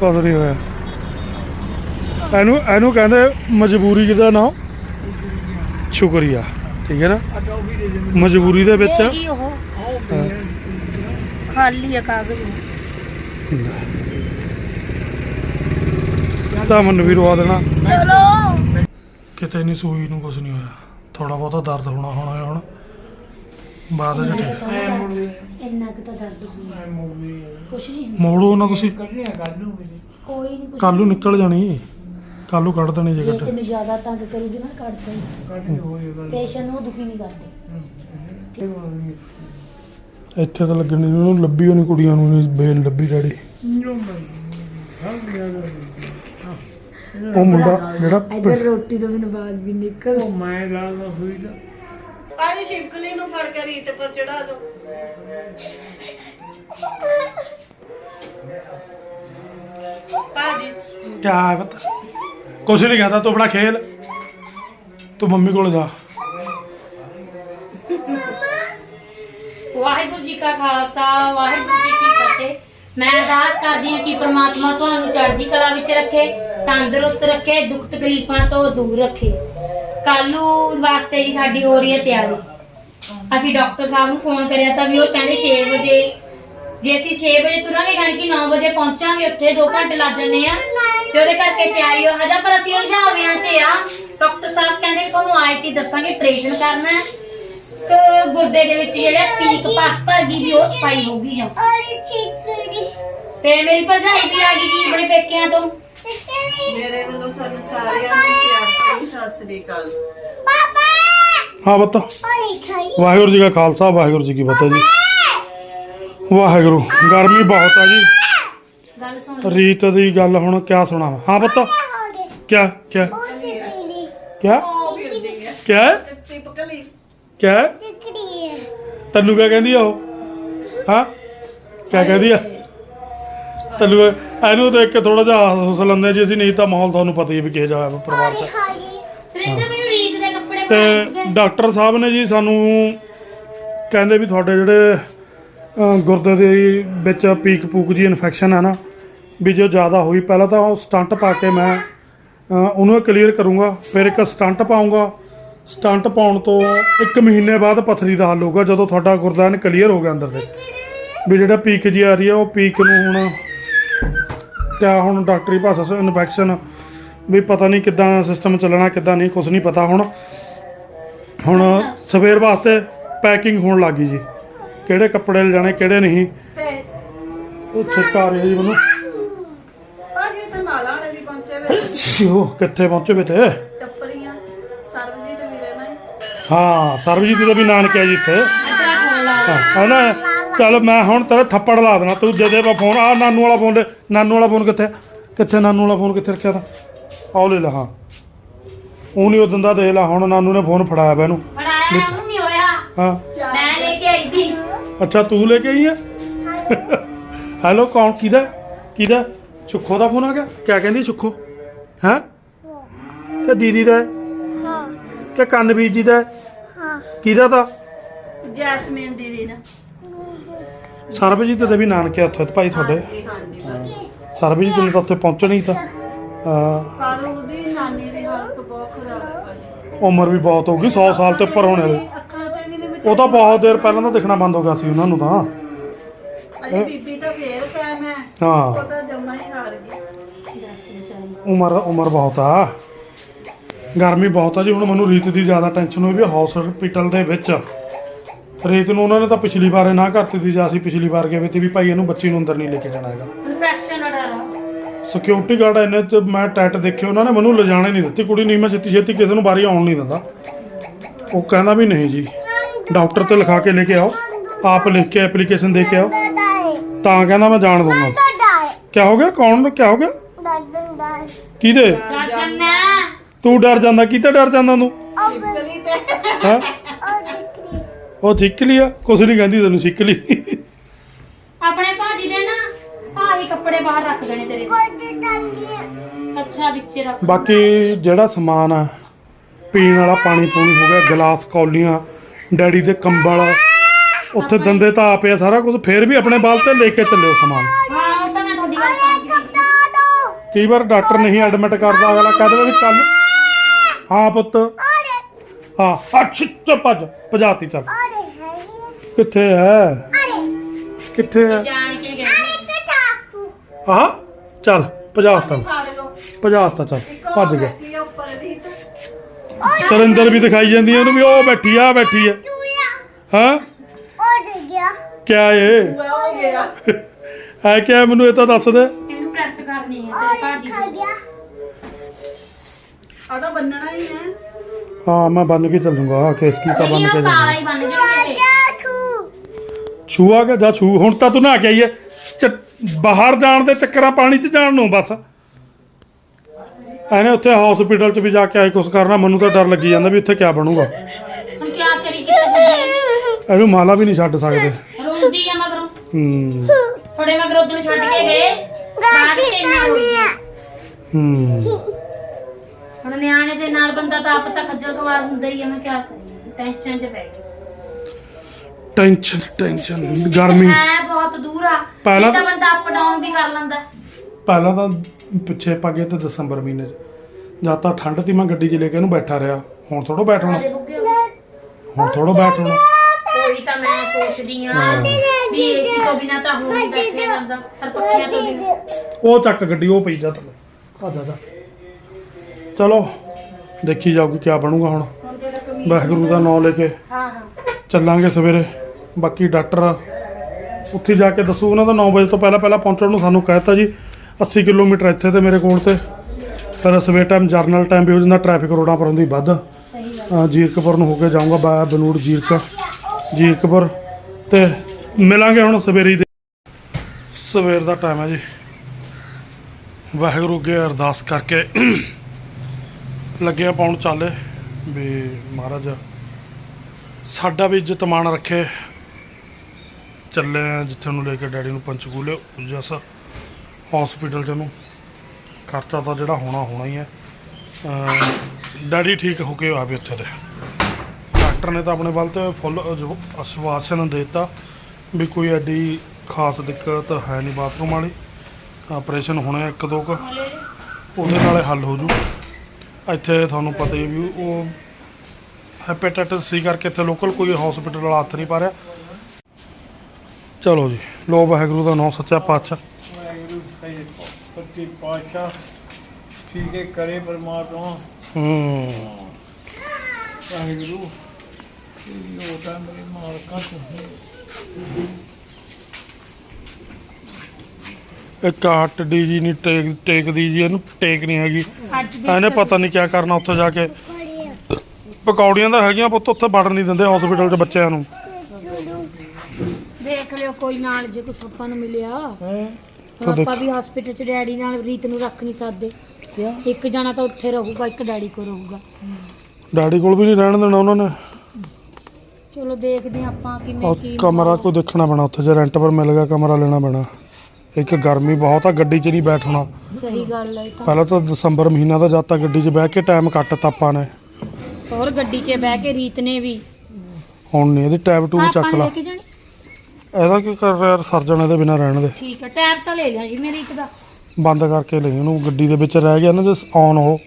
ਕੁਛ ਨਹੀਂ ਹੋਇਆ। ਇਹਨੂੰ ਇਹਨੂੰ ਕਹਿੰਦੇ ਮਜਬੂਰੀ ਦਾ ਨਾਮ ਸ਼ੁਕਰੀਆ। ਠੀਕ ਹੈ ਨਾ? ਮਜਬੂਰੀ ਦੇ ਵਿੱਚ ਉਹ? ਖਾਲੀ ਆ ਕਾਗਜ਼। ਤਾਂ ਮੈਨੂੰ ਵੀ ਰਵਾ ਦੇਣਾ। ਚਲੋ। ਕਿਤੇ ਨਹੀਂ ਸੂਈ ਨੂੰ ਕੁਝ ਨਹੀਂ ਹੋਇਆ। ਥੋੜਾ ਬਹੁਤਾ ਦਰਦ ਹੋਣਾ ਹੋਣਾ ਹੁਣ। ਬਾਅਦ ਚ ਠੀਕ ਇੰਨਾ ਕੁ ਤਾਂ ਦਰਦ ਹੁੰਦਾ। ਕੁਛ ਨਹੀਂ ਮੋੜੋ ਨਾ ਤੁਸੀਂ। ਕੋਈ ਨਹੀਂ ਕੁਛ ਕੱਲੂ ਨਿਕਲ ਜਾਣੀ। ਕੱਲੂ ਕੱਢ ਦੇਣੀ ਜੇ ਜੇ ਕੱਢ। ਤੈਨੂੰ ਜ਼ਿਆਦਾ ਤੰਗ ਕਰੂਗੀ ਨਾ ਕੱਢ ਦੇ। ਪੇਸ਼ੈਂਟ ਨੂੰ ਦੁਖੀ ਨਹੀਂ ਕਰਦੇ। ਇੱਥੇ ਤਾਂ ਲੱਗਣੀ ਨੀ, ਉਹਨੂੰ ਲੱਭੀ ਹੋਣੀ ਕੁੜੀਆਂ ਨੂੰ ਨਹੀਂ ਬੇਲ ਲੱਭੀ ਡੈਡੀ। ਉਹ ਮੁੰਡਾ ਜਿਹੜਾ ਇੱਧਰ ਰੋਟੀ ਤੋਂ ਮੈਨੂੰ ਬਾਅਦ ਵੀ ਨਿਕਲ। ਭਾਜੀ ਸ਼ਿਵਕਲੀ ਨੂੰ ਫੜ ਕੇ ਰੀਤ ਪਰ ਚੜਾ ਦੋ। ਭਾਜੀ। ਕਿਆ ਹੈ ਪਤਾ? ਕੁਛ ਨਹੀਂ ਕਹਿੰਦਾ ਤੂੰ ਆਪਣਾ ਖੇਲ। ਤੂੰ ਮੰਮੀ ਕੋਲ ਜਾ। ਵਾਹਿਗੁਰੂ ਜੀ ਕਾ ਖਾਲਸਾ ਵਾਹਿਗੁਰੂ ਜੀ ਕੀ ਫਤਿਹ। ਮੈਂ ਅਰਦਾਸ ਕਰਦੀ ਹਾਂ ਕਿ ਪ੍ਰਮਾਤਮਾ ਤੁਹਾਨੂੰ ਚੜ੍ਹਦੀ ਕਲਾ ਵਿੱਚ ਰੱਖੇ ਤੰਦਰੁਸਤ ਰੱਖੇ ਦੁੱਖ ਤਕਲੀਫਾਂ ਤੋਂ ਦੂਰ ਰੱਖੇ। ਕੱਲ ਨੂੰ ਵਾਸਤੇ ਜੀ ਸਾਡੀ ਹੋ ਰਹੀ ਹੈ ਤਿਆਰੀ। ਅਸੀਂ ਡਾਕਟਰ ਸਾਹਿਬ ਨੂੰ ਫੋਨ ਕਰਿਆ ਤਾਂ ਵੀ ਉਹ ਕਹਿੰਦੇ 6 ਵਜੇ, ਜੇ ਅਸੀਂ 6 ਵਜੇ ਤੁਰਾਂਗੇ ਯਾਨੀ ਕਿ 9 ਵਜੇ ਪਹੁੰਚਾਂਗੇ, ਉੱਥੇ 2 ਘੰਟੇ ਲੱਗ ਜਾਂਦੇ ਆ। ਤੇ ਉਹਦੇ ਕਰਕੇ ਤਿਆਰੀ ਹੋ ਹਜਾ, ਪਰ ਅਸੀਂ ਉਲਝਾਵਿਆਂ 'ਚ ਆ। ਡਾਕਟਰ ਸਾਹਿਬ ਕਹਿੰਦੇ ਤੁਹਾਨੂੰ ਆਏ ਕੇ ਦੱਸਾਂਗੇ ਆਪਰੇਸ਼ਨ ਕਰਨਾ ਹੈ। ਤੇ ਗੁਰਦੇ ਦੇ ਵਿੱਚ ਜਿਹੜਾ ਪੀਕ ਪਾਸ ਭਰ ਗਈ ਵੀ ਉਹ ਸਫ਼ਾਈ ਹੋ ਗਈ ਜਾਂ ਤੇ ਮੇਰੀ ਭਰਜਾਈ ਵੀ ਆ ਗਈ ਜੀ ਆਪਣੇ ਪੇਕਿਆਂ ਤੋਂ। ਮੇਰੇ ਵੱਲੋਂ ਤੁਹਾਨੂੰ ਸਾਰਿਆਂ ਨੂੰ ਪਿਆਰ ਭਰੀ ਸਤਿ ਸ੍ਰੀ ਅਕਾਲ। ਹਾਂ ਬੱਤਾ ਵਾਹਿਗੁਰੂ ਜੀ ਕਾ ਖਾਲਸਾ ਵਾਹਿਗੁਰੂ ਜੀ ਕੀ ਫਤਿਹ ਜੀ। ਵਾਹਿਗੁਰੂ ਗਰਮੀ ਬਹੁਤ ਆ ਜੀ। ਗੱਲ ਸੁਣ ਰੀਤ ਦੀ ਗੱਲ ਹੁਣ ਕਿਆ ਸੁਣਾਵਾਂ ਹਾਂ ਬੱਤਾ ਕਿਆ ਕਿਆ ਕਿਆ? ਉਹ ਫਿਰਦੀ ਹੈ ਕਿਆ? ਟਿਪਕਲੀ ਕਿਆ? ਤੈਨੂੰ ਕਿਆ ਕਹਿੰਦੀ ਆ ਉਹ? ਹਾਂ? ਕਿਆ ਕਹਿੰਦੀ ਆ? ਤੈਨੂੰ ਇਹ- ਇਹਨੂੰ ਦੇਖ ਕੇ ਥੋੜਾ ਜਿਹਾ ਹੱਸ ਲੈਂਦੇ ਜੀ ਅਸੀਂ ਨਹੀਂ ਤਾਂ ਮਾਹੌਲ ਤੁਹਾਨੂੰ ਪਤਾ ਹੀ ਹੈ ਵੀ ਕਿਹੋ ਜਿਹਾ ਹੈ ਪਰਿਵਾਰ 'ਚ। ਸਰਿੰਦਰ ਮੈਨੂੰ ਰੀਤ ਦੇ ਕੱਪੜੇ ਤੇ ਡਾਕਟਰ ਸਾਹਿਬ ਨੇ ਜੀ ਸਾਨੂੰ ਕਹਿੰਦੇ ਵੀ ਤੁਹਾਡੇ ਜਿਹੜੇ ਅ, ਗੁਰਦੇ ਦੇ ਵਿੱਚ ਪੀਕ ਪੂਕ ਜੀ ਇਨਫੈਕਸ਼ਨ ਹੈ ਨਾ ਵੀ ਜੋ ਜ਼ਿਆਦਾ ਹੋਈ ਪਹਿਲਾਂ ਤਾਂ ਉਹ ਸਟੰਟ ਪਾ ਕੇ ਮੈਂ ਅ, ਉਹਨੂੰ ਕਲੀਅਰ ਕਰੂੰਗਾ ਫਿਰ ਇੱਕ ਸਟੰਟ ਪਾਉਂਗਾ ਸਟੰਟ ਪਾਉਣ ਤੋਂ ਇੱਕ ਮਹੀਨੇ ਬਾਅਦ ਪਥਰੀ ਦਾ ਹੱਲ ਹੋਊਗਾ ਜਦੋਂ ਤੁਹਾਡਾ ਗੁਰਦਾ ਕਲੀਅਰ ਹੋ ਗਿਆ ਅੰਦਰ ਦੇ। ਵੀ ਜਿਹੜਾ ਪੀਕ ਜੀ ਆ ਰਹੀ ਹੈ ਉਹ ਪੀਕ ਨੂੰ ਹੁਣ ਕਿਆ ਹੁਣ ਡਾਕਟਰੀ ਭਾਸ਼ਾ 'ਚ ਇਨਫੈਕਸ਼ਨ ਵੀ ਪਤਾ ਨਹੀਂ ਕਿੱਦਾਂ ਸਿਸਟਮ ਚੱਲਣਾ ਕਿੱਦਾਂ ਨਹੀਂ ਕੁਝ ਨਹੀਂ ਪਤਾ ਹੁਣ। ਹੁਣ ਸਵੇਰ ਵਾਸਤੇ ਪੈਕਿੰਗ ਹੋਣ ਲੱਗੀ ਜੀ। ਕਿਹੜੇ ਕੱਪੜੇ ਲਿਜਾਣੇ ਕਿਹੜੇ ਨਹੀਂ। ਉਹ ਛਿੱਕ ਰਿਹਾ ਜੀ ਮੈਨੂੰ। ਭਾਜੀ ਤੇ ਮਾਲਾ ਵਾਲੇ ਵੀ ਪਹੁੰਚੇ ਵੇ। ਉਹ ਕਿੱਥੇ ਪਹੁੰਚੇ ਵੇ ਤੇ ਟੱਪਰੀਆਂ ਸਰਬਜੀਤ ਵੀਰੇ ਨਾਲ ਹਾਂ ਸਰਬਜੀਤ ਦਾ ਵੀ ਨਾਨਕ ਹੈ ਜੀ ਇੱਥੇ। ਹਾਂ ਹੈ ਨਾ? ਚੱਲ ਮੈਂ ਹੁਣ ਤੇਰੇ ਥੱਪੜ ਲਾ ਦੇਣਾ ਤੂੰ ਜਦੇ ਬਾ ਫੋਨ। ਆ ਨਾਨੂ ਵਾਲਾ ਫੋਨ ਦੇ ਨਾਨੂ ਵਾਲਾ ਫੋਨ ਕਿੱਥੇ? ਕਿੱਥੇ ਨਾਨੂ ਵਾਲਾ ਫੋਨ ਕਿੱਥੇ ਰੱਖਿਆ ਤਾ? ਆਹ ਲੈ ਲਾ ਹਾਂ। ਉਹ ਨਹੀਂ ਉਦੋਂ ਦਾ ਦੇ ਲਾ ਹੁਣ ਨਾਨੂ ਨੇ ਫੋਨ ਫੜਾਇਆ ਇਹਨੂੰ। ਫੜਾਇਆ ਉਹਨੂੰ ਨਹੀਂ ਹੋਇਆ। ਹਾਂ। ਮੈਂ ਲੈ ਕੇ ਆਈ ਸੀ ਅੱਛਾ ਤੂੰ ਲੈ ਕੇ ਆਈ ਹੈ ਹੈਲੋ। ਕੌਣ? ਕਿਹਦਾ? ਕਿਹਦਾ? ਸੁੱਖੋ ਦਾ ਫੋਨ ਆ ਗਿਆ? ਕਿਆ ਕਹਿੰਦੀ ਸੁੱਖੋ? ਹੈ? ਕਿ ਦੀਦੀ ਦਾ ਹੈ? ਕਿ ਕੰਨਵੀਰ ਜੀ ਦਾ ਹੈ? ਕਿਹਦਾ ਤਾਂ ਜੈਸਮੀਨ ਦੀਦੀ ਦਾ। ਸਰਬਜੀਤ ਦੇ ਵੀ ਨਾਨਕੇ ਉੱਥੇ ਤੇ ਭਾਈ ਤੁਹਾਡੇ। ਹਾਂਜੀ ਹਾਂਜੀ ਸਰਬਜੀਤ ਨੇ ਤਾਂ ਉੱਥੇ ਪਹੁੰਚਣਾ ਹੀ ਤਾਂ। ਹਾਂ, ਪਰ ਉਹਦੀ ਨਾਨੀ ਦੀ ਹਾਲਤ ਬਹੁਤ ਖਰਾਬ ਹੈ ਭਾਜੀ ਉਮਰ ਵੀ ਬਹੁਤ ਹੋ ਗਈ 100 ਸਾਲ ਤੋਂ ਉੱਪਰ ਹੋਣੇ ਵਾਲੀ। ਅੱਖਾਂ ਤੇ ਵੀ ਨਹੀਂ ਉਹ ਤਾਂ ਬਹੁਤ ਦੇਰ ਪਹਿਲਾਂ ਤਾਂ ਦਿਖਣਾ ਬੰਦ ਹੋ ਗਿਆ ਸੀ ਉਹਨਾਂ ਨੂੰ ਤਾਂ। ਅਜੇ ਬੀਬੀ ਤਾਂ ਫੇਰ ਕਾਇਮ ਹੈ। ਹਾਂ। ਉਹ ਤਾਂ ਜੰਮਾ ਹੀ ਹਾਰ ਗਈ। ਦੱਸ ਵਿਚਾਰੀ। ਉਮਰ ਉਮਰ ਬਹੁਤ ਆ। ਗਰਮੀ ਬਹੁਤ ਆ ਜੀ ਹੁਣ ਮੈਨੂੰ ਰੀਤ ਦੀ ਜ਼ਿਆਦਾ ਟੈਨਸ਼ਨ ਹੋਈ ਵੀ ਹਸਪੀਟਲ ਦੇ ਵਿੱਚ। ਰੀਤ ਨੂੰ ਉਹਨਾਂ ਨੇ ਤਾਂ ਪਿਛਲੀ ਵਾਰ ਨਾ ਕਰਤੀ ਸੀ ਜਾਂ ਅਸੀਂ ਪਿਛਲੀ ਵਾਰ ਗਏ ਤੇ ਵੀ ਭਾਈ ਇਹਨੂੰ ਬੱਚੀ ਨੂੰ ਅੰਦਰ ਨਹੀਂ ਲੈ ਕੇ ਜਾਣਾ ਹੈਗਾ। ਇਨਫੈਕਸ਼ਨ ਅਡਾਰਾ ਸਿਕਿਉਰਿਟੀ ਗਾਰਡ ਇੰਨੇ ਚ ਮੈਂ ਟੈਟ ਦੇਖੇ ਉਹਨਾਂ ਨੇ ਮੈਨੂੰ ਲਿਜਾਣੇ ਨਹੀਂ ਦਿੱਤੀ। ਕੁੜੀ ਨਹੀਂ ਮੈਂ ਛੇਤੀ ਛੇਤੀ ਕਿਸੇ ਨੂੰ ਬਾਰੀ ਆਉਣ ਨਹੀਂ ਦਿੰਦਾ। ਉਹ ਕਹਿੰਦਾ ਵੀ ਨਹੀਂ ਜੀ। ਡਾਕਟਰ ਤੇ ਲਿਖਾ ਕੇ ਲੈ ਕੇ ਆਓ। ਆਪ ਲਿਖ ਕੇ ਐਪਲੀਕੇਸ਼ਨ ਦੇ ਕੇ ਆਓ। ਤਾਂ ਕਹਿੰਦਾ ਮੈਂ ਜਾਣ ਦੂੰਗਾ ਕਿਆ ਹੋ ਗਿਆ? ਕੌਣ? ਕਿਆ ਹੋ ਗਿਆ? ਕਿਹਦੇ? ਡਰ ਜੰਨਾ ਤੂੰ ਡਰ ਜਾਂਦਾ। ਕਿਤੇ ਡਰ ਜਾਂਦਾ ਤੇ। ਹੈ? ਉਹ ਸਿੱਖ ਲਿਆ ਕੁਛ ਨਹੀਂ ਕਹਿੰਦੀ ਤੈਨੂੰ ਸਿੱਖ ਲਈ। ਆਪਣੇ ਭਾਜੀ ਦੇ ਨਾ ਆਹੀ ਕੱਪੜੇ ਬਾਹਰ ਰੱਖ ਦੇਣੇ ਤੇਰੇ। ਅੱਛਾ ਵਿੱਚੇ ਰੱਖ ਬਾਕੀ ਜਿਹੜਾ ਸਮਾਨ ਆ ਪੀਣ ਵਾਲਾ ਪਾਣੀ ਪੂਣੀ ਹੋ ਗਿਆ ਗਲਾਸ ਕੌਲੀਆਂ ਡੈਡੀ ਦੇ ਕੰਬਲ ਉੱਥੇ ਦੰਦੇ ਤਾਂ ਆਪੇ ਆ ਸਾਰਾ ਕੁਝ ਫੇਰ ਵੀ ਆਪਣੇ ਬਾਲ ਤੇ ਲੈ ਕੇ ਚੱਲਿਓ ਸਮਾਨ। ਹਾਂ ਉਹ ਤਾਂ ਮੈਂ ਤੁਹਾਡੀ ਗੱਲ ਸਮਝ ਗਈ। ਕਈ ਵਾਰ ਡਾਕਟਰ ਨਹੀਂ ਐਡਮਿਟ ਕਰਦਾ ਅਗਲਾ ਕਹਿੰਦਾ ਵੀ ਕੱਲ ਹਾਂ ਪੁੱਤ। ਹਾਂ ਅੱਛ ਚੱਲ ਭੱਜ ਭਜਾਤੀ ਚੱਲ। ਕਿੱਥੇ ਹੈ? ਕਿੱਥੇ ਹੈ? ਜਾਣ ਕੇ ਗਏ। ਹਾਂ ਚੱਲ ਭਜਾਤਾ ਭਜਾਤਾ ਚੱਲ ਉਹ ਭੱਜ ਗਿਆ ਆ ਰੀਤ ਸਰਿੰਦਰ ਵੀ ਦਿਖਾਈ ਜਾਂਦੀ ਹੈ ਉਹਨੂੰ ਵੀ ਉਹ ਬੈਠੀ ਆ ਬੈਠੀ ਹੈ? ਹਾਂ ਕਿਆ ਏ? ਪੂਰਾ ਹੋ ਗਿਆ। ਹੈ ਕਿਆ ਮੈਨੂੰ ਇਹ ਤਾਂ ਦੱਸ ਦੇ। ਇਹਨੂੰ ਪ੍ਰੈਸ ਕਰਨੀ ਹੈ ਤੇਰੇ ਭਾਜੀ ਦੀ। ਆ ਤਾਂ ਬੰਨਣਾ ਹੀ ਹੈ ਹਾਂ ਮੈਂ ਬੰਨ ਕੇ ਚੱਲੂੰਗਾ ਕੇਸ ਕੀ ਤਾਂ ਬੰਨ ਕੇ ਪਾਲਾ ਜਾਣਾ ਹੀ ਬਣ ਜਾਣਗੇ ਛੂ। ਆ ਗਿਆ ਜਾ ਛੂ। ਹੁਣ ਤਾਂ ਤੂੰ ਨਾ ਕੇ ਆਈ ਹੈ ਚ- ਬਾਹਰ ਜਾਣ ਦੇ ਚੱਕਰਾਂ ਪਾਣੀ 'ਚ ਜਾਣ ਨੂੰ ਬਸ। ਐਨੇ ਉੱਥੇ ਹਸਪੀਟਲ 'ਚ ਵੀ ਜਾ ਕੇ ਆਏ ਕੁਛ ਕਰਨਾ ਮੈਨੂੰ ਤਾਂ ਡਰ ਲੱਗੀ ਜਾਂਦਾ ਵੀ ਉੱਥੇ ਕਿਆ ਬਣੂਗਾ। ਹੁਣ ਕੀ ਕਰੀ ਕਿੱਥੇ ਛੱਡੀ ਇਹਨੂੰ ਮਾਲਾ ਵੀ ਨਹੀਂ ਛੱਡ ਸਕਦੇ। ਰੋਂਦੀ ਆ ਮਗਰੋਂ। ਹੂੰ। ਥੋੜੇ ਮਗਰ ਉਧਰ ਛੱਡ ਕੇ ਗਏ। ਬਾਅਦ ਚ ਇੰਨਾ ਰੋਂਦੀ। ਹੂੰ। ਹੁਣ ਨਿਆਣੇ ਦੇ ਨਾਲ ਬੰਦਾ ਤਾਂ ਆਪ ਤਾਂ ਖੱਜਲ ਖਵਾਰ ਹੁੰਦਾ ਹੀ ਆ ਮੈਂ ਕਿਆ ਕਰੀ ਟੈਨਸ਼ਨ ਚ ਪੈ ਗਈ। ਟੈਨਸ਼ਨ ਟੈਨਸ਼ਨ ਗਰਮੀ। ਹੈ ਬਹੁਤ ਦੂਰ ਆ। ਪਹਿਲਾਂ ਪਹਿਲਾਂ ਤਾਂ ਬੰਦਾ ਅਪ ਡਾਊਨ ਵੀ ਕਰ ਲੈਂਦਾ। ਪਹਿਲਾਂ ਤਾਂ ਪਿੱਛੇ ਪਾ ਗਏ ਤੇ ਦਸੰਬਰ ਮਹੀਨੇ 'ਚ। ਜਦ ਤਾਂ ਠੰਡ ਤੀ ਮੈਂ ਗੱਡੀ 'ਚ ਲੈ ਕੇ ਇਹਨੂੰ ਬੈਠਾ ਰਿਹਾ। ਹੁਣ ਥੋੜੋ ਬੈਠ ਹੋਣਾ ਆਦੇ ਬੁੱਗੇ। ਹੁਣ ਥੋੜੋ ਬੈਠ ਹੋਣਾ ਕੋਈ ਤਾਂ ਮੈਂ ਸੋਚਦੀ ਆ ਵੀ ਏਸੀ ਤੋਂ ਬਿਨਾ ਤਾਂ ਹੋ ਨਹੀਂ ਬੈਠਿਆ ਜਾਂਦਾ। ਸਰ ਪੱਖਿਆਂ ਤੋਂ ਬਿਨਾਂ। ਉਹ ਚੱਕ ਗੱਡੀ ਉਹ ਪਈ ਜਾ ਥੱਲੇ। ਆ ਜਾ ਜਾ। ਚਲੋ, ਦੇਖੀ ਜਾਊਗੀ ਕੀ ਬਣੂਗਾ ਹੁਣ। ਵਾਹਿਗੁਰੂ ਦਾ ਨਾਮ ਲੈ ਕੇ ਹਾਂ ਹਾਂ ਚੱਲਾਂਗੇ ਸਵੇਰੇ। ਬਾਕੀ ਡਾਕਟਰ ਉੱਥੇ ਜਾ ਕੇ ਦੱਸੂ, ਉਹਨਾਂ ਦਾ 9 ਵਜੇ ਤੋਂ ਪਹਿਲਾਂ ਪਹਿਲਾਂ ਪਹੁੰਚਣ ਨੂੰ ਸਾਨੂੰ ਕਹਿਤਾ ਜੀ 80 ਕਿਲੋਮੀਟਰ ਇੱਥੇ ਤੇ ਮੇਰੇ ਕੋਲ ਤੇ। ਫਿਰ ਸਵੇਰ ਟਾਈਮ ਜਰਨਲ ਟਾਈਮ ਵੀ ਹੋ ਜਾਂਦਾ ਟ੍ਰੈਫਿਕ ਰੋਡਾਂ ਪਰ ਹੁੰਦੀ ਵੱਧ। ਜੀਰਕਪੁਰ ਨੂੰ ਹੋ ਕੇ ਜਾਊਂਗਾ, ਬਾ, ਬਨੂੜ, ਜੀਰਕਾ। ਜੀਰਕਪੁਰ ਤੇ ਮਿਲਾਂਗੇ ਹੁਣ ਸਵੇਰੇ ਦੇ ਸਵੇਰ ਦਾ ਟਾਈਮ ਹੈ ਜੀ। ਵਾਹਿਗੁਰੂ ਅੱਗੇ ਅਰਦਾਸ ਕਰਕੇ ਲੱਗਿਆ ਪਾਉਣ ਚਾਲੇ ਵੀ ਮਹਾਰਾਜ, ਸਾਡਾ ਵੀ ਇੱਜ਼ਤ ਮਾਣ ਰੱਖੇ। ਚੱਲੇ ਆ ਜਿੱਥੇ ਨੂੰ ਲੈ ਕੇ ਡੈਡੀ ਨੂੰ ਪੰਚਕੂਲੇ ਜਸ ਹਸਪੀਟਲ ਚ ਨੂੰ ਖਰਚਾ ਤਾਂ ਜਿਹੜਾ ਹੋਣਾ ਹੋਣਾ ਹੀ ਹੈ। ਡੈਡੀ ਠੀਕ ਹੋ ਕੇ ਆਵੇ ਉੱਥੇ ਦੇ। ਡਾਕਟਰ ਨੇ ਤਾਂ ਆਪਣੇ ਵੱਲ ਤੇ ਫੁੱਲ ਅਸ਼ਵਾਸਨ ਦੇ ਦਿੱਤਾ ਵੀ ਕੋਈ ਐਡੀ ਖਾਸ ਦਿੱਕਤ ਹੈ ਨਹੀਂ ਬਾਥਰੂਮ ਵਾਲੀ। ਆਪਰੇਸ਼ਨ ਹੋਣਾ ਇੱਕ ਦੋ ਕੁ, ਉਹਦੇ ਨਾਲੇ ਹੱਲ ਹੋ ਜੂ। ਇੱਥੇ ਤੁਹਾਨੂੰ ਪਤਾ ਹੀ ਹੈ ਵੀ ਉਹ ਹੈਪੇਟਾਈਟਸ ਸੀ ਕਰਕੇ ਇੱਥੇ ਲੋਕਲ ਕੋਈ ਹਸਪੀਟਲ ਵਾਲਾ ਹੱਥ ਨਹੀਂ ਪਾ ਰਿਹਾ। ਚਲੋ ਜੀ ਲੋ ਵਾਹਿਗੁਰੂ ਦਾ ਨਾਮ ਸੱਚਾ ਪਾਤਸ਼ਾਹ। ਵਾਹਿਗੁਰੂ ਸਹੀ ਸੱਚੇ ਪਾਤਸ਼ਾਹ ਠੀਕ ਹੈ ਕਰੇ ਪਰਮਾਤਮਾ। ਹੂੰ। ਵਾਹਿਗੁਰੂ ਇਹ ਲੋਟਾ ਮੇਰੇ ਮਾਲਕਾਂ ਤੋਂ ਇੱਕ ਹੱਟ ਡੀ ਜੀ ਨਹੀਂ ਟੇਕ ਟੇਕਦੀ ਜੀ ਇਹਨੂੰ ਟੇਕ ਨਹੀਂ ਹੈਗੀ। ਇਹਨੇ ਪਤਾ ਨਹੀਂ ਕੀ ਕਰਨਾ ਉੱਥੇ ਜਾ ਕੇ। ਪਕੌੜੀਆਂ ਤਾਂ ਹੈਗੀਆਂ ਪੁੱਤ ਉੱਥੇ ਵੜਨ ਨਹੀਂ ਦਿੰਦੇ ਹਸਪੀਟਲ 'ਚ ਬੱਚਿਆਂ ਨੂੰ। ਦੇਖ ਲਿਓ ਕੋਈ ਨਾਲ ਜੇ ਕੁਛ ਆਪਾਂ ਨੂੰ ਮਿਲਿਆ। ਹੁਣ। ਆਪਾਂ ਵੀ ਹਸਪੀਟਲ ਚ ਡੈਡੀ ਨਾਲ ਰੀਤ ਨੂੰ ਰੱਖ ਨਹੀਂ ਸਕਦੇ। ਇੱਕ ਜਣਾ ਤਾਂ ਉੱਥੇ ਰਹੂਗਾ ਇੱਕ ਡੈਡੀ ਕੋ ਰਹੂਗਾ। ਡੈਡੀ ਕੋਲ ਵੀ ਨਹੀਂ ਰਹਿਣ ਦੇਣਾ ਉਹਨਾਂ ਨੇ। ਚਲੋ ਦੇਖਦੇ ਆਪਾਂ ਕਿਵੇਂ ਕੀ ਕਮਰਾ ਕੋਈ ਦੇਖਣਾ ਪੈਣਾ ਉੱਥੇ ਜੇ ਰੈਂਟ ਪਰ ਮਿਲ ਗਿਆ ਕਮਰਾ ਲੈਣਾ ਪੈਣਾ। ਇੱਕ ਗਰਮੀ ਬਹੁਤ ਆ ਗੱਡੀ 'ਚ ਨਹੀਂ ਬੈਠਣਾ। ਸਹੀ ਗੱਲ ਹੈ ਇਹ ਤਾਂ। ਪਹਿਲਾਂ ਤਾਂ ਦਸੰਬਰ ਮਹੀਨਾ ਦਾ ਜਦ ਤੱਕ ਗੱਡੀ 'ਚ ਬਹਿ ਕੇ ਟਾਈਮ ਕੱਟਤਾ ਆਪਾਂ ਨੇ। ਹੋਰ ਗੱਡੀ 'ਚ ਬਹਿ ਕੇ ਰੀਤ ਨੇ ਵੀ। ਹੁਣ ਨਹੀਂ ਇਹਦੀ ਟੈਬ ਆਪਾਂ ਚੱਕ ਨੇ ਲਾ। ਲੈ ਕੇ ਜਾਣੀ? ਇਹਦਾ ਕੀ ਕਰ ਰਿਹਾ ਯਾਰ ਸਰਜਣ ਇਹਦੇ ਬਿਨਾਂ ਰਹਿਣ ਦੇ। ਠੀਕ ਹੈ ਟਾਇਰ ਤਾਂ ਲੈ ਲਿਆ ਜੀ ਮੇਰੀ ਇੱਕ ਦਾ। ਬੰਦ ਕਰਕੇ ਲਈ ਉਹਨੂੰ ਗੱਡੀ ਦੇ ਵਿੱਚ ਰਹਿ ਗਿਆ ਨਾ ਜੇ ਔਨ ਹੋ।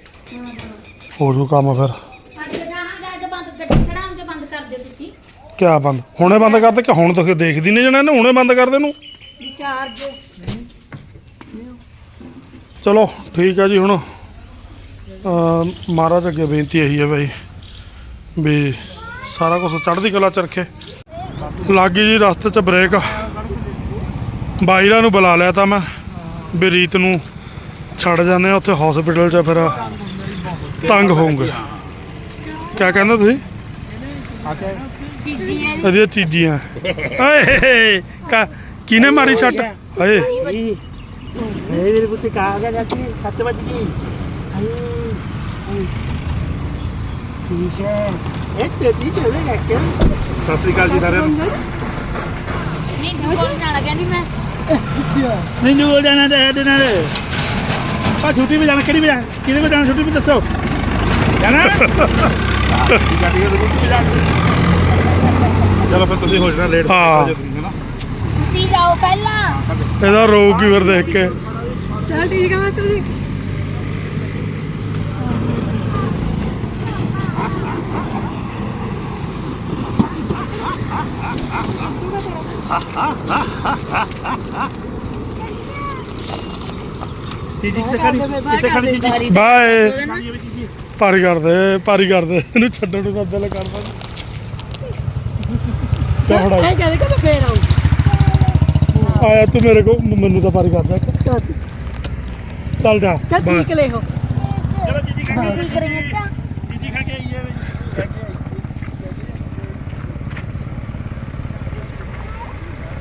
ਹੋ ਜੂ ਕੰਮ ਫਿਰ। ਅੱਜ ਬੰਦ ਗੱਡੀ ਖੜਾਉਂ ਜੇ ਬੰਦ ਕਰ ਦਿਓ ਤੁਸੀਂ। ਕਿਆ ਬੰਦ? ਹੁਣੇ ਬੰਦ ਕਰਦੇ ਕਿ ਹੁਣ ਤੁਸੀਂ ਦੇਖਦੀ ਨਹੀਂ ਜਣਾ ਇਹਨੂੰ ਹੁਣੇ ਬੰਦ ਕਰ ਦੇ ਇਹਨੂੰ। ਰਿਚਾਰਜ ਚਲੋ ਠੀਕ ਆ ਜੀ ਹੁਣ। ਮਹਾਰਾਜ ਅੱਗੇ ਬੇਨਤੀ ਇਹੀ ਹੈ ਬਾਈ ਵੀ ਸਾਰਾ ਕੁਝ ਚੜ੍ਹਦੀ ਕਲਾ ਚ ਰੱਖੇ। ਲੱਗੀ ਜੀ ਰਸਤੇ 'ਚ ਬ੍ਰੇਕ ਬਾਈਰਾਂ ਨੂੰ ਬੁਲਾ ਲਿਆ ਤਾਂ ਮੈਂ ਵੀ ਰੀਤ ਨੂੰ ਛੱਡ ਜਾਂਦੇ ਆ ਉੱਥੇ ਹਸਪੀਟਲ 'ਚ ਫਿਰ ਤੰਗ ਹੋਊਂਗੇ। ਕਿਆ ਕਹਿੰਦਾ ਤੁਸੀਂ? ਤੀਜੀਆਂ। ਇਹਦੀਆਂ ਚੀਜ਼ੀਆਂ ਓਏ ਕਾ ਕਿਨੇ ਮਾਰੀ ਛੱਟ ਹਏ। ਮੇਰੇ ਪੁੱਤ ਕਹਾ ਗਿਆ ਜਾਤੀ ਸੱਤ ਵਜ ਗਈ ਠੀਕ ਹੈ ਇਹ ਤੇਤੀ ਚਲੇ ਗਿਆ ਕਿ ਸਤਿ ਸ੍ਰੀ ਅਕਾਲ ਜੀ ਸਾਰਿਆਂ ਨੂੰ ਨਹੀਂ ਦੂਰ ਨਾਲ ਕਹਿੰਦੀ ਮੈਂ ਨਹੀਂ ਨੂੰ ਜਾਣਾ ਤੇ ਇਹਦੇ ਨਾਲ ਆ ਛੁੱਟੀ ਵੀ ਜਾਣਾ ਕਿਹੜੀ ਵੀ ਜਾਣਾ ਕਿਹਦੇ ਵੀ ਜਾਣਾ ਛੁੱਟੀ ਵੀ ਦੱਸੋ ਜਾਣਾ ਚਲੋ ਫਿਰ ਤੁਸੀਂ ਹੋ ਜਾਣਾ ਲੇਟ ਹਾਂ ਤੁਸੀਂ ਜਾਓ ਪਹਿਲਾਂ। ਇਹਦਾ ਰੋਊਗੀ ਫਿਰ ਦੇਖ ਕੇ। ਚੱਲ ਠੀਕ ਆ ਮਾਸਟਰ ਜੀ। ਚੀਜੀ ਕਿੱਥੇ ਖੜੀ ਕਿੱਥੇ ਖੜੀ ਚੀਜੀ ਬਾਏ। ਪਾਰੀ ਕਰਦੇ ਪਾਰੀ ਕਰਦੇ। ਇਹਨੂੰ ਛੱਡਣ ਨੂੰ ਤਾਂ ਦਿਲ ਕਰਦਾ। ਨੀ। ਕਿਆ ਫੜਾਈ ਇਹ ਕਹਿੰਦੇ ਕਿ ਮੈਂ ਫੇਰ ਆਉਂ ਆਇਆ ਤੂੰ ਮੇਰੇ ਕੋ ਮੈਨੂੰ ਤਾਂ ਪਾਰੀ ਕਰਦਾ ਇੱਕ। ਚੱਲ ਜਾ ਚੱਲ ਬਾਏ ਠੀਕ ਲੈ ਹੋ। ਚਲੋ ਚੀਜੀ ਖਾ ਕੇ ਚੀਜੀ ਖਾ ਕੇ ਆਈਏ ਖਾ ਕੇ ਆਈਏ।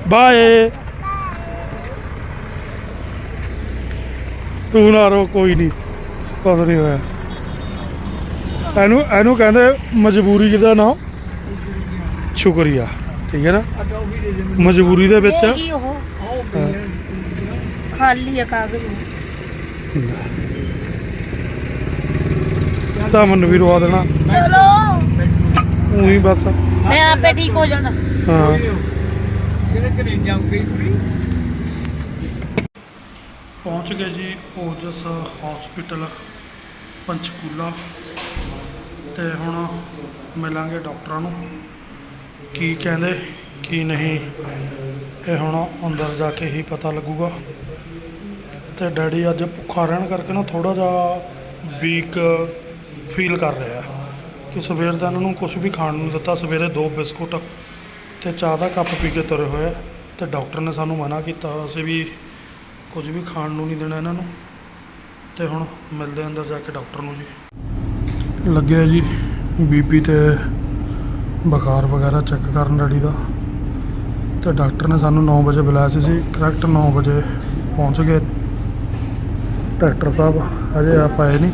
ਬਾਏ। ਤੂੰ ਨਾ ਰੋ ਕੋਈ ਨਹੀਂ ਕੁਝ ਨਹੀਂ ਹੋਇਆ। ਇਹਨੂੰ ਇਹਨੂੰ ਕਹਿੰਦੇ ਮਜਬੂਰੀ ਦਾ ਨਾਮ ਸ਼ੁਕਰੀਆ। ਠੀਕ ਹੈ ਨਾ? ਮਜਬੂਰੀ ਦੇ ਵਿੱਚ ਉਹ। ਖਾਲੀ ਆ ਕਾਗਜ਼। ਤਾਂ ਮੈਨੂੰ ਵੀ ਰਵਾ ਦੇਣਾ। ਚਲੋ। ਉਹੀ ਬਸ। ਮੈਂ ਆਪੇ ਠੀਕ ਹੋ ਜਾਣਾ। ਹਾਂ। ਪਹੁੰਚ ਗਏ ਜੀ ਓਜਸ ਹਸਪੀਟਲ ਪੰਚਕੂਲਾ। ਤੇ ਹੁਣ ਮਿਲਾਂਗੇ ਡਾਕਟਰਾਂ ਨੂੰ। ਕੀ ਕਹਿੰਦੇ, ਕੀ ਨਹੀਂ, ਇਹ ਹੁਣ ਅੰਦਰ ਜਾ ਕੇ ਹੀ ਪਤਾ ਲੱਗੂਗਾ। ਤੇ ਡੈਡੀ ਅੱਜ ਭੁੱਖਾ ਰਹਿਣ ਕਰਕੇ ਨਾ ਥੋੜਾ ਜਿਹਾ ਵੀਕ ਫੀਲ ਕਰ ਰਿਹਾ ਕਿ ਸਵੇਰ ਦਾ ਇਹਨਾਂ ਨੂੰ ਕੁਝ ਵੀ ਖਾਣ ਨੂੰ ਦਿੱਤਾ, ਸਵੇਰੇ ਦੋ ਬਿਸਕੁਟ ਤੇ ਚਾਹ ਦਾ ਕੱਪ ਪੀ ਕੇ ਤੁਰੇ ਹੋਏ ਆ। ਤੇ ਡਾਕਟਰ ਨੇ ਸਾਨੂੰ ਮਨਾ ਕੀਤਾ, ਅਸੀਂ ਵੀ ਕੁਝ ਵੀ ਖਾਣ ਨੂੰ ਨਹੀਂ ਦੇਣਾ ਇਹਨਾਂ ਨੂੰ। ਤੇ ਹੁਣ ਮਿਲਦੇ ਅੰਦਰ ਜਾ ਕੇ ਡਾਕਟਰ ਨੂੰ ਜੀ। ਲੱਗਿਆ ਜੀ ਬੀਪੀ ਤੇ ਬੁਖਾਰ ਵਗੈਰਾ ਚੈੱਕ ਕਰਨ ਡੈਡੀ ਦਾ। ਤੇ ਡਾਕਟਰ ਨੇ ਸਾਨੂੰ 9 ਵਜੇ ਬੁਲਾਇਆ ਸੀ ਸੀ ਕਰੈਕਟ 9 ਵਜੇ ਪਹੁੰਚ ਗਏ। ਡਾਕਟਰ ਸਾਹਿਬ ਅਜੇ ਆ ਪਏ ਨਹੀਂ।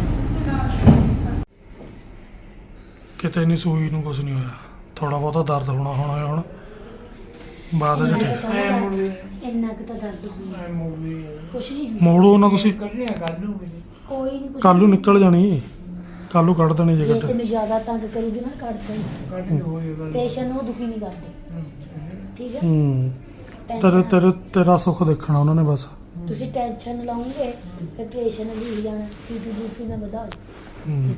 ਕਿਤੇ ਨਹੀਂ ਸੂਈ ਨੂੰ ਕੁਝ ਨਹੀਂ ਹੋਇਆ। ਥੋੜਾ ਬਹੁਤਾ ਦਰਦ ਹੋਣਾ ਹੋਣਾ ਹੁਣ। ਬਾਅਦ ਚ ਠੀਕ। ਇੰਨਾ ਕੁ ਤਾਂ ਦਰਦ ਨਹੀਂ ਮੋੜੋ ਨਾ ਤੁਸੀਂ ਕੋਈ ਨਹੀਂ ਕੁਛ ਕੱਲ ਨੂੰ ਨਿਕਲ ਜਾਣੀ। ਕੱਲ ਨੂੰ ਕੱਢ ਦੇਣੀ ਜੇ ਜੇ ਕੱਟ। ਤੈਨੂੰ ਜ਼ਿਆਦਾ ਤੰਗ ਕਰੂਗੀ ਨਾ ਕੱਢ ਦੇ ਪੇਸ਼ੈਂਟ ਨੂੰ ਦੁਖੀ ਨਹੀਂ ਕਰਦੇ। ਠੀਕ ਹੈ? ਹੂੰ। ਤੇਰੇ ਤੇਰੇ ਤੇਰਾ ਸੁੱਖ ਦੇਖਣਾ ਉਹਨਾਂ ਨੇ ਬਸ। ਤੁਸੀਂ ਟੈਨਸ਼ਨ ਲਾਉਂਗੇ ਫਿਰ ਪੇਸ਼ੈਂਟ ਵੀ ਹੋ ਜਾਣਾ। ਬੀਪੀ ਬੀਪੀ ਨਾ ਵਧਾ ਹੂੰ।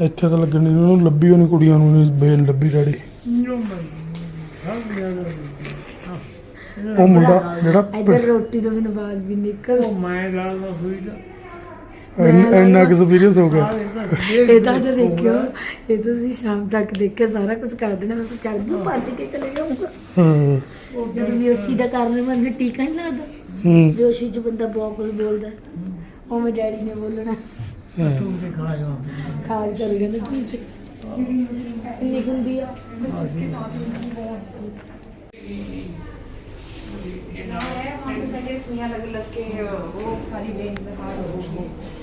ਇੱਥੇ ਤਾਂ ਲੱਗਣੀ ਉਹਨੂੰ ਲੱਭੀ ਹੋਣੀ ਕੁੜੀਆਂ ਨੂੰ ਨਹੀਂ ਬੇਲ ਲੱਭੀ ਡੈਡੀ। ਉਹ ਮੁੰਡਾ ਜਿਹੜਾ ਇੱਧਰ ਰੋਟੀ ਤੋਂ ਮੈਨੂੰ ਆਵਾਜ਼ ਵੀ ਨਿਕਲ। ਇੰਨਾ- ਇੰਨਾ ਐਕਸਪੀਰੀਅੰਸ ਹੋ ਗਿਆ ਇਹ ਤਾਂ ਤਾਂ ਦੇਖਿਓ ਇਹ ਤੁਸੀਂ ਸ਼ਾਮ ਤੱਕ ਦੇਖਿਓ ਸਾਰਾ ਕੁਝ ਕਰ ਦੇਣਾ ਮੈਂ ਚੱਲ ਜੂ ਭੱਜ ਕੇ ਚਲੇ ਜਾਊਂਗਾ ਹੂੰ ਜਦ ਬੇਹੋਸ਼ੀ ਦਾ ਕਾਰਨ ਮੈਨੂੰ ਟੀਕਾ ਨਹੀਂ ਲੱਗਦਾ ਹੂੰ ਬੇਹੋਸ਼ੀ ਚ ਬੰਦਾ ਬਹੁਤ ਕੁਝ ਬੋਲਦਾ ਉਹ ਮੈਂ ਡੈਡੀ ਨੇ ਬੋਲਣਾ ਹਾਂ। ਖਾਜ ਕਰ ਕਹਿੰਦੇ ਠੀਕ ਕਿੰਨੀ ਹੁੰਦੀ ਆ पहले सुइयां लग लग के वो सारी वेन्स बाहर हो गई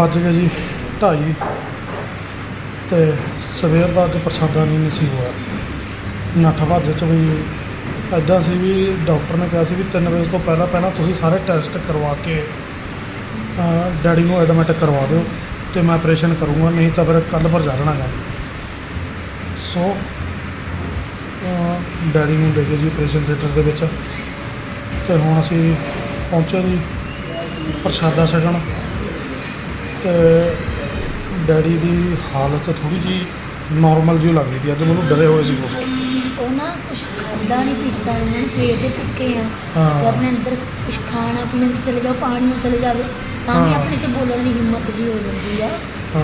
ਵੱਜ ਗਏ ਜੀ ਢਾਈ ਤੇ ਸਵੇਰ ਦਾ ਅੱਜ ਪ੍ਰਸਾਦਾ ਨਹੀਂ ਨਸੀਬ ਹੋਇਆ। ਨੱਠ ਭੱਜ ਚ ਵੀ ਐਦਾਂ ਸੀ ਵੀ ਡਾਕਟਰ ਨੇ ਕਿਹਾ ਸੀ ਵੀ 3 ਵਜੇ ਤੋਂ ਪਹਿਲਾਂ ਪਹਿਲਾਂ ਤੁਸੀਂ ਸਾਰੇ ਟੈਸਟ ਕਰਵਾ ਕੇ ਡੈਡੀ ਨੂੰ ਐਡਮਿਟ ਕਰਵਾ ਦਿਓ ਤੇ ਮੈਂ ਆਪਰੇਸ਼ਨ ਕਰੂੰਗਾ, ਨਹੀਂ ਤਾਂ ਫਿਰ ਕੱਲ ਪਰ ਜਾਣਾ ਹੈ ਸੋ ਡੈਡੀ ਨੂੰ ਲੈ ਕੇ ਜੀ ਆਪਰੇਸ਼ਨ ਥੀਏਟਰ ਦੇ ਵਿੱਚ ਤੇ ਹੁਣ ਅਸੀਂ ਪਹੁੰਚੇ ਜੀ ਪ੍ਰਸ਼ਾਦਾ ਛਕਣ। ਤੇ ਡੈਡੀ ਦੀ ਹਾਲਤ ਥੋੜੀ ਜੀ ਨਾਰਮਲ ਜਿਹੀ ਲੱਗ ਰਹੀ ਸੀ ਅੱਜ ਮੈਨੂੰ ਡਰੇ ਹੋਏ ਸੀ ਉਹ ਉਹ ਨਾ ਕੁਛ ਖਾਦਾ ਨਹੀਂ ਪੀਤਾ ਉਹਨਾਂ ਨੇ ਸਵੇਰ ਦੇ ਭੁੱਖੇ ਆ। ਤੇ ਆਪਣੇ ਅੰਦਰ ਕੁਛ ਖਾਣਾ ਪੀਣਾ ਵੀ ਚਲੇ ਜਾਓ ਪਾਣੀ ਵੀ ਚਲੇ ਜਾਵੇ ਤਾਂ ਵੀ ਹਾਂ। ਆਪਣੇ ਚ ਬੋਲਣ ਦੀ ਹਿੰਮਤ ਜੀ ਹੋ ਜਾਂਦੀ ਆ। ਹਾਂ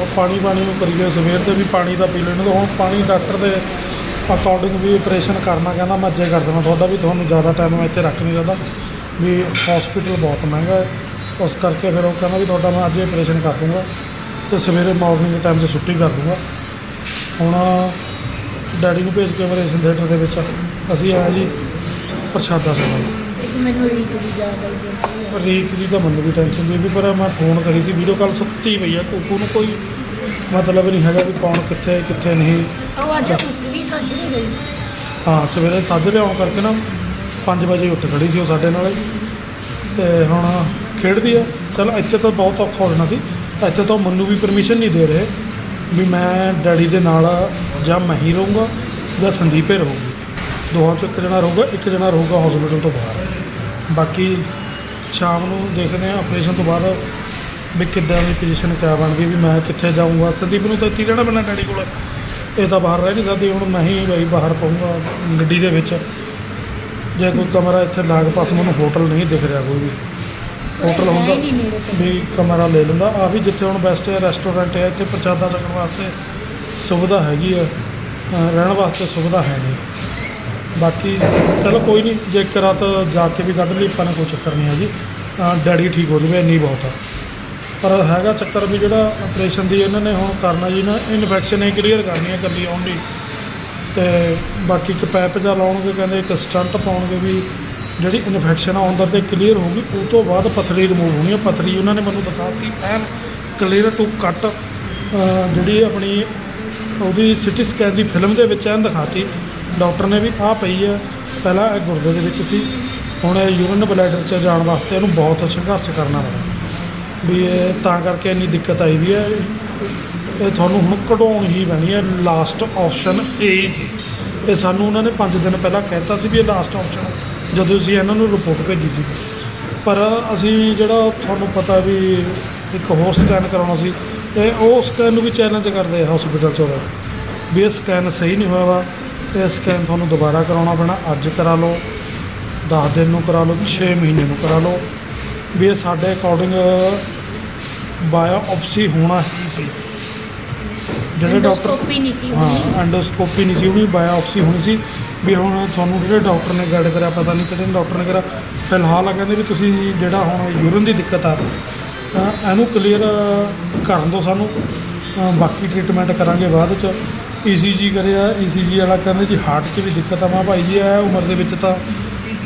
ਉਹ ਪਾਣੀ ਪਾਣੀ ਨੂੰ ਕਰੀਏ ਸਵੇਰ ਤੇ ਵੀ ਪਾਣੀ ਦਾ ਪੀ ਲੈਣ ਤੋਂ ਹੁਣ ਪਾਣੀ ਡਾਕਟਰ ਦੇ ਅਕੋਰਡਿੰਗ ਵੀ ਆਪਰੇਸ਼ਨ ਕਰਨਾ ਕਹਿੰਦਾ ਮੈਂ ਅੱਜੇ ਕਰ ਦੇਣਾ ਤੁਹਾਡਾ ਵੀ ਤੁਹਾਨੂੰ ਜ਼ਿਆਦਾ ਟਾਈਮ ਇੱਥੇ ਰੱਖ ਨਹੀਂ ਸਕਦਾ ਵੀ ਹਸਪੀਟਲ ਬਹੁਤ ਮਹਿੰਗਾ ਹੈ। ਉਸ ਕਰਕੇ ਫਿਰ ਉਹ ਕਹਿੰਦਾ ਵੀ ਤੁਹਾਡਾ ਮੈਂ ਅੱਜ ਆਪਰੇਸ਼ਨ ਕਰ ਦੂੰਗਾ ਤੇ ਸਵੇਰੇ ਮਾਰਨਿੰਗ ਟਾਈਮ 'ਤੇ ਛੁੱਟੀ ਕਰ ਦੂੰਗਾ। ਹੁਣ ਡੈਡੀ ਨੂੰ ਭੇਜ ਕੇ ਆਪਰੇਸ਼ਨ ਥੀਏਟਰ ਦੇ ਵਿੱਚ ਅਸੀਂ ਆਏ ਜੀ ਪ੍ਰਸ਼ਾਦਾ ਇੱਕ ਮੈਨੂੰ ਰੀਤ ਦੀ ਯਾਦ ਆਈ ਜਾਂਦੀ ਹੈ ਰੀਤ ਦੀ ਤਾਂ ਮੈਨੂੰ ਵੀ ਟੈਨਸ਼ਨ ਸੀ ਵੀ ਪਰ ਮੈਂ ਫੋਨ ਕਰੀ ਸੀ ਵੀਡੀਓ ਕਾਲ ਸੁੱਤੀ ਪਈ ਆ ਕੋਕੂ ਨੂੰ ਕੋਈ ਮਤਲਬ ਨਹੀਂ ਹੈਗਾ ਵੀ ਕੌਣ ਕਿੱਥੇ ਕਿੱਥੇ ਨਹੀਂ। ਉਹ ਅੱਜ ਉੱਠ ਵੀ ਸੱਜ ਨਹੀਂ ਗਈ। ਹਾਂ ਸਵੇਰੇ ਸਾਜਰੇ ਆਉਣ ਕਰਕੇ ਨਾ 5 ਵਜੇ ਉੱਠ ਖੜੀ ਸੀ ਉਹ ਸਾਡੇ ਨਾਲ। ਤੇ ਹੁਣ ਖੇਡਦੀ ਆ। ਚਲ ਇੱਥੇ ਤਾਂ ਬਹੁਤ ਔਖਾ ਹੋ ਜਾਣਾ ਸੀ। ਇੱਥੇ ਤਾਂ ਮੈਨੂੰ ਵੀ ਪਰਮਿਸ਼ਨ ਨਹੀਂ ਦੇ ਰਹੇ ਵੀ ਮੈਂ ਡੈਡੀ ਦੇ ਨਾਲ ਜਾਂ ਮੈਂ ਹੀ ਰਹੂੰਗਾ ਜਾਂ ਸੰਦੀਪੇ ਰਹੂਗੀ। ਦੋਹਾਂ ਚੋਂ ਇੱਕ ਜਣਾ ਰਹੂਗਾ, ਇੱਕ ਜਣਾ ਰਹੂਗਾ ਹਸਪੀਟਲ ਤੋਂ ਬਾਹਰ। ਬਾਕੀ ਸ਼ਾਮ ਨੂੰ ਦੇਖਦੇ ਆ ਆਪਰੇਸ਼ਨ ਤੋਂ ਬਾਅਦ ਵੀ ਕਿੱਦਾਂ ਦੀ ਪੋਜੀਸ਼ਨ ਕਿਆ ਬਣਦੀ ਵੀ ਮੈਂ ਕਿੱਥੇ ਜਾਊਂਗਾ। ਸੰਦੀਪ ਨੂੰ ਤਾਂ ਇੱਥੇ ਹੀ ਰਹਿਣਾ ਪੈਣਾ ਡੈਡੀ ਕੋਲ। ਇਹ ਤਾਂ ਬਾਹਰ ਰਹਿ ਨਹੀਂ ਸਕਦੀ, ਹੁਣ ਮੈਂ ਹੀ ਬਈ ਬਾਹਰ ਪਊਂਗਾ ਗੱਡੀ ਦੇ ਵਿੱਚ। ਜੇ ਕੋਈ ਕਮਰਾ ਇੱਥੇ ਲਾਗ ਪਾਸ ਮੈਨੂੰ ਹੋਟਲ ਨਹੀਂ ਦਿਖ ਰਿਹਾ ਕੋਈ ਵੀ। ਹੋਟਲ ਹੈ ਹੁੰਦਾ ਹੀ ਵੀ ਕਮਰਾ ਲੈ ਲੈਂਦਾ। ਆ ਵੀ ਜਿੱਥੇ ਹੁਣ ਬੈਸਟ ਰੈਸਟੋਰੈਂਟ ਹੈ ਇੱਥੇ ਪ੍ਰਸ਼ਾਦਾ ਛਕਣ ਵਾਸਤੇ ਸੁਵਿਧਾ ਹੈਗੀ ਆ ਰਹਿਣ ਵਾਸਤੇ ਸੁਵਿਧਾ ਹੈ ਨਹੀਂ। ਬਾਕੀ ਚਲੋ ਕੋਈ ਨਹੀਂ ਜੇ ਇੱਕ ਰਾਤ ਜਾ ਕੇ ਵੀ ਕੱਢ ਲਈ ਆਪਾਂ ਨੂੰ ਕੋਈ ਚੱਕਰ ਨਹੀਂ ਹੈ ਜੀ। ਡੈਡੀ ਠੀਕ ਹੋ ਜਾਵੇ ਇੰਨੀ ਬਹੁਤ ਆ। ਪਰ ਹੈਗਾ ਚੱਕਰ ਵੀ ਜਿਹੜਾ ਆਪਰੇਸ਼ਨ ਦੀ ਇਹਨਾਂ ਨੇ ਹੁਣ ਕਰਨਾ ਜੀ ਨਾ ਇਨਫੈਕਸ਼ਨ ਹੀ ਕਲੀਅਰ ਕਰਨੀ ਹੈ ਇਕੱਲੀ ਓਨਲੀ ਤੇ ਬਾਕੀ ਇੱਕ ਪੈਪ ਜਿਹਾ ਲਾਉਣਗੇ ਕਹਿੰਦੇ ਇੱਕ ਸਟੰਟ ਪਾਉਣਗੇ ਵੀ ਜਿਹੜੀ ਇਨਫੈਕਸ਼ਨ ਆ ਅੰਦਰ ਤੇ ਕਲੀਅਰ ਗਈ, ਉਹ ਤੋਂ ਬਾਅਦ ਪਥਰੀ ਰਿਮੂਵ ਹੋਣੀ ਆ। ਪਥਰੀ ਉਹਨਾਂ ਨੇ ਮੈਨੂੰ ਦਿਖਾਤੀ ਐਨ ਕਲੀਅਰ ਟੂ ਕੱਟ ਜਿਹੜੀ ਆਪਣੀ ਉਹਦੀ ਸਿਟੀ ਸਕੈਨ ਦੀ ਫਿਲਮ ਦੇ ਵਿੱਚ ਐਨ ਦਿਖਾਤੀ। ਡਾਕਟਰ ਨੇ ਵੀ ਆਹ ਪਈ ਹੈ ਪਹਿਲਾਂ ਇਹ ਗੁਰਦੇ ਦੇ ਵਿੱਚ ਸੀ। ਹੁਣ ਇਹ ਯੂਰਿਨ ਬਲੈਡਰ 'ਚ ਜਾਣ ਵਾਸਤੇ ਇਹਨੂੰ ਬਹੁਤ ਸੰਘਰਸ਼ ਕਰਨਾ ਪਿਆ। ਵੀ ਇਹ ਤਾਂ ਕਰਕੇ ਇੰਨੀ ਦਿੱਕਤ ਆਈ ਵੀ ਹੈ ਇਹ ਤੁਹਾਨੂੰ ਹੁਣ ਕਢਾਉਣ ਹੀ ਪੈਣੀ ਹੈ ਲਾਸਟ ਆਪਸ਼ਨ ਇਹ ਸੀ। ਇਹ ਸਾਨੂੰ ਉਹਨਾਂ ਨੇ 5 ਦਿਨ ਪਹਿਲਾਂ ਕਹਿਤਾ ਸੀ ਵੀ ਇਹ ਲਾਸਟ ਆਪਸ਼ਨ ਜਦੋਂ ਅਸੀਂ ਇਹਨਾਂ ਨੂੰ ਰਿਪੋਰਟ ਭੇਜੀ ਸੀ। ਪਰ ਅਸੀਂ ਜਿਹੜਾ ਤੁਹਾਨੂੰ ਪਤਾ ਵੀ ਇੱਕ ਹੋਰ ਸਕੈਨ ਕਰਾਉਣਾ ਸੀ ਤੇ ਉਹ ਸਕੈਨ ਨੂੰ ਵੀ ਚੈਲੰਜ ਕਰਦੇ ਆ ਹਸਪੀਟਲ ਚੋਂ। ਵੀ ਇਹ ਸਕੈਨ ਸਹੀ ਨਹੀਂ ਹੋਇਆ ਵਾ ਇਹ ਸਕੈਨ ਤੁਹਾਨੂੰ ਦੁਬਾਰਾ ਕਰਾਉਣਾ ਪੈਣਾ। ਅੱਜ ਕਰਾ ਲਓ 10 ਦਿਨ ਨੂੰ ਕਰਾ ਲਓ 6 ਮਹੀਨੇ ਨੂੰ ਕਰਾ ਲਓ। ਵੀ ਇਹ ਸਾਡੇ ਅਕੋਰਡਿੰਗ ਬਾਇਓਪਸੀ ਹੋਣਾ ਹੀ ਸੀ। ਜਿਹੜੇ ਡਾਕਟਰ ਐਂਡੋਸਕੋਪੀ ਨੀਤੀ ਹਾਂ ਹੋਣੀ। ਐਂਡੋਸਕੋਪੀ ਨਹੀਂ ਸੀ ਉਹਦੀ ਬਾਇਓਪਸੀ ਹੋਣੀ ਸੀ। ਵੀ ਹੁਣ ਤੁਹਾਨੂੰ ਜਿਹੜੇ ਡਾਕਟਰ ਨੇ ਗਾਈਡ ਕਰਿਆ ਪਤਾ ਨਹੀਂ ਕਿਹੜੇ ਡਾਕਟਰ ਨੇ ਕਰਿਆ। ਫਿਲਹਾਲ ਆ ਕਹਿੰਦੇ ਵੀ ਤੁਸੀਂ ਜਿਹੜਾ ਹੁਣ ਯੂਰਿਨ ਦੀ ਦਿੱਕਤ ਆ ਤਾਂ ਇਹਨੂੰ ਕਲੀਅਰ ਕਰਨ ਦਿਓ ਸਾਨੂੰ। ਬਾਕੀ ਟ੍ਰੀਟਮੈਂਟ ਕਰਾਂਗੇ ਬਾਅਦ ਚ। ਈਸੀਜੀ ਕਰਿਆ ਈਸੀਜੀ ਵਾਲਾ ਕਹਿੰਦੇ ਜੀ ਹਾਰਟ 'ਚ ਵੀ ਦਿੱਕਤ ਆ। ਮੈਂ ਭਾਈ ਜੀ ਇਹ ਉਮਰ ਦੇ ਵਿੱਚ ਤਾਂ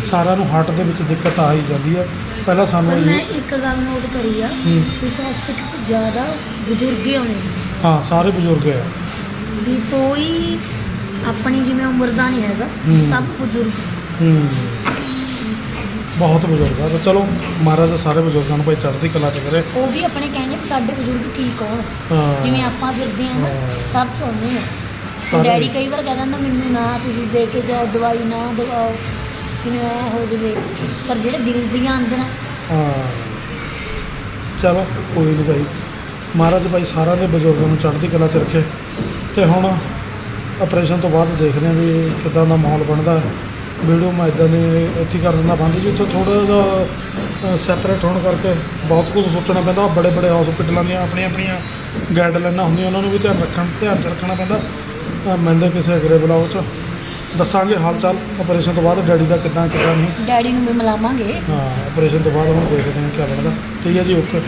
ਸਾਰਿਆਂ ਨੂੰ ਹਾਰਟ ਦੇ ਵਿੱਚ ਦਿੱਕਤ ਆ ਹੀ ਜਾਂਦੀ ਹੈ ਪਹਿਲਾਂ ਸਾਨੂੰ ਮੈਂ ਇੱਕ ਗੱਲ ਨੋਟ ਕਰੀ ਆ। ਇਸ ਹਸਪੀਟਲ 'ਚ ਜ਼ਿਆਦਾ ਬਜ਼ੁਰਗ ਹੀ ਆਉਣੇ ਨੇ। ਹਾਂ ਸਾਰੇ ਬਜ਼ੁਰਗ ਆ। ਵੀ ਕੋਈ ਆਪਣੀ ਜਿਵੇਂ ਉਮਰ ਦਾ ਨਹੀਂ ਹੈਗਾ ਹੂੰ। ਸਭ ਬਜ਼ੁਰਗ। ਹੂੰ। ਬਹੁਤ ਬਜ਼ੁਰਗ ਆ। ਤਾਂ ਚਲੋ ਮਹਾਰਾਜ ਸਾਰੇ ਬਜ਼ੁਰਗਾਂ ਨੂੰ ਭਾਈ ਚੜ੍ਹਦੀ ਕਲਾ ਚ ਕਰੇ। ਉਹ ਵੀ ਆਪਣੇ ਕਹਿੰਦੇ ਵੀ ਸਾਡੇ ਬਜ਼ੁਰਗ ਠੀਕ ਹੋਣ। ਹਾਂ। ਜਿਵੇਂ ਆਪਾਂ ਫਿਰਦੇ ਆ ਨਾ ਹਾਂ। ਸਭ ਚਾਹੁੰਦੇ ਆ। ਸਾਰੇ- ਡੈਡੀ ਕਈ ਵਾਰ ਕਹਿ ਦਿੰਦਾ ਮੈਨੂੰ ਨਾ ਤੁਸੀਂ ਦੇ ਕੇ ਜਾਓ ਦਵਾਈ ਨਾ ਦਵਾਓ। ਮੈਨੂੰ ਐ ਹੋ ਜਾਵੇ ਪਰ ਜਿਹੜੇ ਦਿਲ ਦੀਆਂ ਅੰਦਰ ਹਾਂ। ਚਲੋ ਕੋਈ ਨਹੀਂ ਭਾਈ। ਮਹਾਰਾਜ ਭਾਈ ਸਾਰਿਆਂ ਦੇ ਬਜ਼ੁਰਗਾਂ ਨੂੰ ਚੜ੍ਹਦੀ ਕਲਾ ਚ ਰੱਖੇ। ਤੇ ਹੁਣ ਆਪਰੇਸ਼ਨ ਤੋਂ ਬਾਅਦ ਦੇਖਦੇ ਹਾਂ ਵੀ ਕਿੱਦਾਂ ਦਾ ਮਾਹੌਲ ਬਣਦਾ ਵੀਡੀਓ ਮੈਂ ਇਦਾਂ ਦੀ ਇੱਥੇ ਕਰ ਦਿੰਦਾ ਬੰਦ ਜੀ ਇੱਥੋਂ ਥੋੜ੍ਹਾ ਜਿਹਾ ਸੈਪਰੇਟ ਹੋਣ ਕਰਕੇ ਬਹੁਤ ਕੁਝ ਸੋਚਣਾ ਪੈਂਦਾ। ਬੜੇ ਬੜੇ ਹਸਪੀਟਲਾਂ ਦੀਆਂ ਆਪਣੀਆਂ ਆਪਣੀਆਂ ਗਾਈਡਲਾਈਨਾਂ ਹੁੰਦੀਆਂ ਉਹਨਾਂ ਨੂੰ ਵੀ ਧਿਆਨ ਰੱਖਣ ਧਿਆਨ 'ਚ ਰੱਖਣਾ ਪੈਂਦਾ। ਮਿਲਦੇ ਕਿਸੇ ਅਗਲੇ ਬਲੌਗ 'ਚ। ਦੱਸਾਂਗੇ ਹਾਲ ਚਾਲ ਆਪਰੇਸ਼ਨ ਤੋਂ ਬਾਅਦ ਡੈਡੀ ਦਾ ਕਿੱਦਾਂ ਕਿੱਦਾਂ ਨਹੀਂ। ਡੈਡੀ ਨੂੰ ਵੀ ਮਿਲਾਵਾਂਗੇ। ਹਾਂ ਆਪਰੇਸ਼ਨ ਤੋਂ ਬਾਅਦ ਹੁਣ ਦੇਖਦੇ ਹਾਂ ਕੀ ਬਣਦਾ। ਠੀਕ ਹੈ ਜੀ ਓਕੇ